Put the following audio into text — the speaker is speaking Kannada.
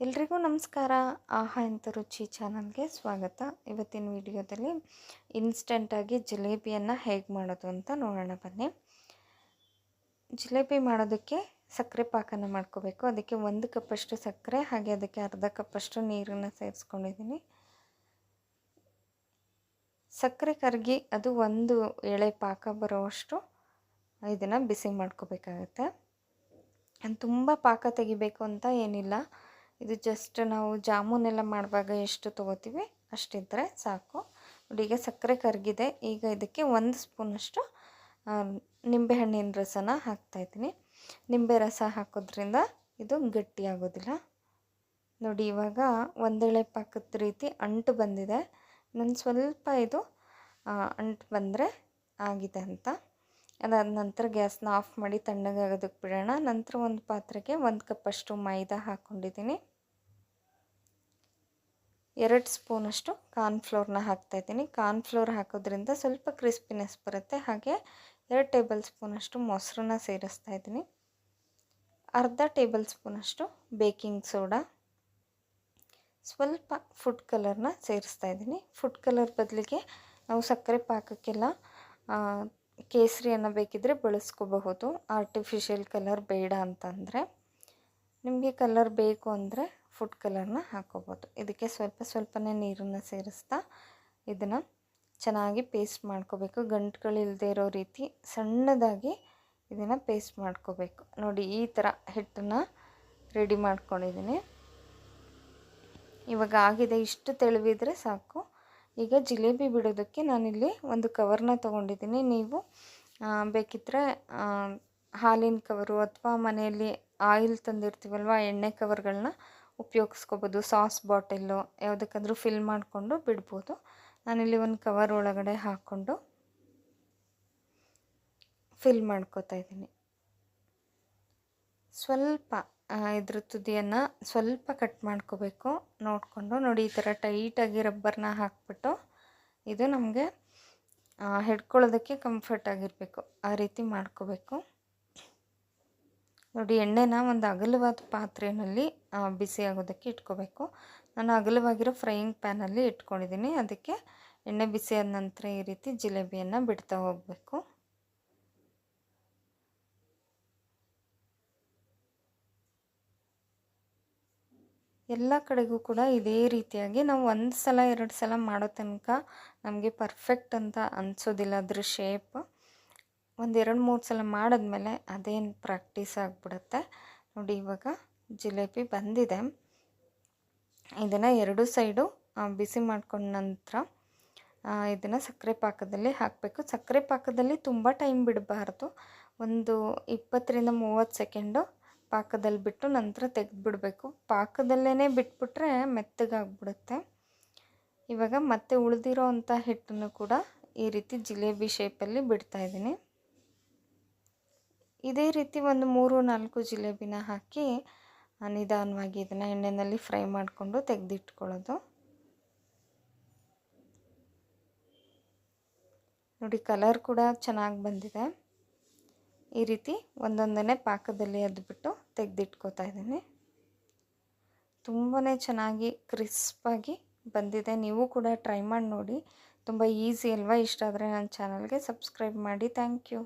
ಎಲ್ರಿಗೂ ನಮಸ್ಕಾರ. ಆಹಾ ಅಂತ ರುಚಿ ಚಾನಲ್ಗೆ ಸ್ವಾಗತ. ಇವತ್ತಿನ ವಿಡಿಯೋದಲ್ಲಿ ಇನ್ಸ್ಟೆಂಟಾಗಿ ಜಿಲೇಬಿಯನ್ನು ಹೇಗೆ ಮಾಡೋದು ಅಂತ ನೋಡೋಣ ಬನ್ನಿ. ಜಿಲೇಬಿ ಮಾಡೋದಕ್ಕೆ ಸಕ್ಕರೆ ಪಾಕನ ಮಾಡ್ಕೋಬೇಕು. ಅದಕ್ಕೆ ಒಂದು ಕಪ್ಪಷ್ಟು ಸಕ್ಕರೆ, ಹಾಗೆ ಅದಕ್ಕೆ ಅರ್ಧ ಕಪ್ಪಷ್ಟು ನೀರನ್ನು ಸೇರಿಸ್ಕೊಂಡಿದ್ದೀನಿ. ಸಕ್ಕರೆ ಕರಗಿ ಅದು ಒಂದು ಎಳೆ ಪಾಕ ಬರೋವಷ್ಟು ಇದನ್ನು ಬಿಸಿ ಮಾಡ್ಕೋಬೇಕಾಗತ್ತೆ. ತುಂಬ ಪಾಕ ತೆಗಿಬೇಕು ಅಂತ ಏನಿಲ್ಲ. ಇದು ಜಸ್ಟ್ ನಾವು ಜಾಮೂನೆಲ್ಲ ಮಾಡುವಾಗ ಎಷ್ಟು ತೊಗೋತೀವಿ ಅಷ್ಟಿದ್ದರೆ ಸಾಕು. ನೋಡಿ, ಈಗ ಸಕ್ಕರೆ ಕರಗಿದೆ. ಈಗ ಇದಕ್ಕೆ ಒಂದು ಸ್ಪೂನಷ್ಟು ನಿಂಬೆಹಣ್ಣಿನ ರಸನ ಹಾಕ್ತಾಯಿದ್ದೀನಿ ನಿಂಬೆ ರಸ ಹಾಕೋದ್ರಿಂದ ಇದು ಗಟ್ಟಿಯಾಗೋದಿಲ್ಲ ನೋಡಿ, ಇವಾಗ ಒಂದೆಳೆ ಪಾಕದ ರೀತಿ ಅಂಟು ಬಂದಿದೆ. ನಾನು ಸ್ವಲ್ಪ ಇದು ಅಂಟು ಬಂದರೆ ಆಗಿದೆ ಅಂತ. ಅದಾದ ನಂತರ ಗ್ಯಾಸ್ನ ಆಫ್ ಮಾಡಿ ತಣ್ಣಗಾಗೋದಕ್ಕೆ ಬಿಡೋಣ. ನಂತರ ಒಂದು ಪಾತ್ರೆಗೆ ಒಂದು ಕಪ್ಪಷ್ಟು ಮೈದಾ ಹಾಕ್ಕೊಂಡಿದ್ದೀನಿ ಎರಡು ಸ್ಪೂನಷ್ಟು ಕಾರ್ನ್ಫ್ಲೋರ್ನ ಹಾಕ್ತಾಯಿದ್ದೀನಿ ಕಾರ್ನ್ಫ್ಲೋರ್ ಹಾಕೋದ್ರಿಂದ ಸ್ವಲ್ಪ ಕ್ರಿಸ್ಪಿನೆಸ್ ಬರುತ್ತೆ. ಹಾಗೆ ಎರಡು ಟೇಬಲ್ ಸ್ಪೂನಷ್ಟು ಮೊಸರನ್ನ ಸೇರಿಸ್ತಾ ಇದ್ದೀನಿ. ಅರ್ಧ ಟೇಬಲ್ ಸ್ಪೂನಷ್ಟು ಬೇಕಿಂಗ್ ಸೋಡಾ. ಸ್ವಲ್ಪ ಫುಡ್ ಕಲರ್ನ ಸೇರಿಸ್ತಾ ಇದ್ದೀನಿ. ಫುಡ್ ಕಲರ್ ಬದಲಿಗೆ ನಾವು ಸಕ್ಕರೆ ಪಾಕಕ್ಕೆಲ್ಲ ಕೇಸರಿಯನ್ನು ಬೇಕಿದ್ದರೆ ಬಳಸ್ಕೋಬಹುದು. ಆರ್ಟಿಫಿಷಿಯಲ್ ಕಲರ್ ಬೇಡ ಅಂತಂದರೆ. ನಿಮಗೆ ಕಲರ್ ಬೇಕು ಅಂದರೆ ಫುಡ್ ಕಲರ್ನ ಹಾಕೋಬೋದು. ಇದಕ್ಕೆ ಸ್ವಲ್ಪ ಸ್ವಲ್ಪನೇ ನೀರನ್ನು ಸೇರಿಸ್ತಾ ಇದನ್ನು ಚೆನ್ನಾಗಿ ಪೇಸ್ಟ್ ಮಾಡ್ಕೋಬೇಕು. ಗಂಟುಗಳಿಲ್ಲದೆ ಇರೋ ರೀತಿ ಸಣ್ಣದಾಗಿ ಇದನ್ನು ಪೇಸ್ಟ್ ಮಾಡ್ಕೋಬೇಕು. ನೋಡಿ, ಈ ಥರ ಹಿಟ್ಟನ್ನು ರೆಡಿ ಮಾಡ್ಕೊಂಡಿದ್ದೀನಿ ಇವಾಗ ಆಗಿದೆ ಇಷ್ಟು ತೆಳುವಿದ್ರೆ ಸಾಕು. ಈಗ ಜಿಲೇಬಿ ಬಿಡೋದಕ್ಕೆ ನಾನಿಲ್ಲಿ ಒಂದು ಕವರ್ನ ತೊಗೊಂಡಿದ್ದೀನಿ ನೀವು ಬೇಕಿದ್ದರೆ ಹಾಲಿನ ಕವರು ಅಥವಾ ಮನೆಯಲ್ಲಿ ಆಯಿಲ್ ತಂದಿರ್ತೀವಲ್ವ, ಎಣ್ಣೆ ಕವರ್ಗಳನ್ನ ಉಪಯೋಗಿಸ್ಕೋಬೋದು. ಸಾಸ್ ಬಾಟಲ್ಲು ಯಾವುದಕ್ಕಾದ್ರೂ ಫಿಲ್ ಮಾಡಿಕೊಂಡು ಬಿಡ್ಬೋದು. ನಾನಿಲ್ಲಿ ಒಂದು ಕವರ್ ಒಳಗಡೆ ಹಾಕ್ಕೊಂಡು ಫಿಲ್ ಮಾಡ್ಕೋತಾ ಇದ್ದೀನಿ. ಸ್ವಲ್ಪ ಇದ್ರ ತುದಿಯನ್ನು ಸ್ವಲ್ಪ ಕಟ್ ಮಾಡ್ಕೋಬೇಕು. ನೋಡಿಕೊಂಡು ನೋಡಿ, ಈ ಥರ ಟೈಟಾಗಿ ರಬ್ಬರ್ನ ಹಾಕ್ಬಿಟ್ಟು ಇದು ನಮಗೆ ಹಿಡ್ಕೊಳ್ಳೋದಕ್ಕೆ ಕಂಫರ್ಟ್ ಆಗಿರಬೇಕು. ಆ ರೀತಿ ಮಾಡ್ಕೋಬೇಕು. ನೋಡಿ, ಎಣ್ಣೆನ ಒಂದು ಅಗಲವಾದ ಪಾತ್ರೆಯಲ್ಲಿ ಬಿಸಿ ಆಗೋದಕ್ಕೆ ಇಟ್ಕೋಬೇಕು. ನಾನು ಅಗಲವಾಗಿರೋ ಫ್ರೈಯಿಂಗ್ ಪ್ಯಾನಲ್ಲಿ ಇಟ್ಕೊಂಡಿದ್ದೀನಿ. ಅದಕ್ಕೆ ಎಣ್ಣೆ ಬಿಸಿ ಆದ ನಂತರ ಈ ರೀತಿ ಜಿಲೇಬಿಯನ್ನು ಬಿಡ್ತಾ ಹೋಗಬೇಕು. ಎಲ್ಲ ಕಡೆಗೂ ಕೂಡ ಇದೇ ರೀತಿಯಾಗಿ ನಾವು ಒಂದು ಸಲ ಎರಡು ಸಲ ಮಾಡೋ ತನಕ ನಮಗೆ ಪರ್ಫೆಕ್ಟ್ ಅಂತ ಅನಿಸೋದಿಲ್ಲ ಅದ್ರ ಶೇಪ್ ಒಂದು ಎರಡು ಮೂರು ಸಲ ಮಾಡಿದ್ಮೇಲೆ ಅದೇನು ಪ್ರಾಕ್ಟೀಸ್ ಆಗಿಬಿಡುತ್ತೆ. ನೋಡಿ ಇವಾಗ ಜಿಲೇಬಿ ಬಂದಿದೆ. ಇದನ್ನು ಎರಡು ಸೈಡು ಬಿಸಿ ಮಾಡ್ಕೊಂಡ ನಂತರ ಇದನ್ನು ಸಕ್ಕರೆ ಪಾಕದಲ್ಲಿ ಹಾಕಬೇಕು. ಸಕ್ಕರೆ ಪಾಕದಲ್ಲಿ ತುಂಬ ಟೈಮ್ ಬಿಡಬಾರ್ದು. ಒಂದು ಇಪ್ಪತ್ತರಿಂದ ಮೂವತ್ತು ಸೆಕೆಂಡು ಪಾಕದಲ್ಲಿ ಬಿಟ್ಟು ನಂತರ ತೆಗೆದುಬಿಡಬೇಕು. ಪಾಕದಲ್ಲೇ ಬಿಟ್ಬಿಟ್ರೆ ಮೆತ್ತಗಾಗ್ಬಿಡುತ್ತೆ. ಇವಾಗ ಮತ್ತೆ ಉಳಿದಿರೋ ಅಂಥ ಹಿಟ್ಟನ್ನು ಕೂಡ ಈ ರೀತಿ ಜಿಲೇಬಿ ಶೇಪಲ್ಲಿ ಬಿಡ್ತಾಯಿದ್ದೀನಿ ಇದೇ ರೀತಿ ಒಂದು ಮೂರು ನಾಲ್ಕು ಜಿಲೇಬಿನ ಹಾಕಿ ನಿಧಾನವಾಗಿ ಇದನ್ನು ಎಣ್ಣೆಯಲ್ಲಿ ಫ್ರೈ ಮಾಡಿಕೊಂಡು ತೆಗೆದಿಟ್ಕೊಳ್ಳೋದು. ನೋಡಿ, ಕಲರ್ ಕೂಡ ಚೆನ್ನಾಗಿ ಬಂದಿದೆ. ಈ ರೀತಿ ಒಂದೊಂದನೇ ಪಾಕದಲ್ಲಿ ಅದ್ಬಿಟ್ಟು ತೆಗೆದಿಟ್ಕೋತಾ ಇದ್ದೀನಿ. ತುಂಬಾ ಚೆನ್ನಾಗಿ ಕ್ರಿಸ್ಪಾಗಿ ಬಂದಿದೆ. ನೀವು ಕೂಡ ಟ್ರೈ ಮಾಡಿ ನೋಡಿ. ತುಂಬ ಈಸಿ ಅಲ್ವಾ? ಇಷ್ಟ ಆದರೆ ನನ್ನ ಚಾನಲ್ಗೆ ಸಬ್ಸ್ಕ್ರೈಬ್ ಮಾಡಿ. Thank you.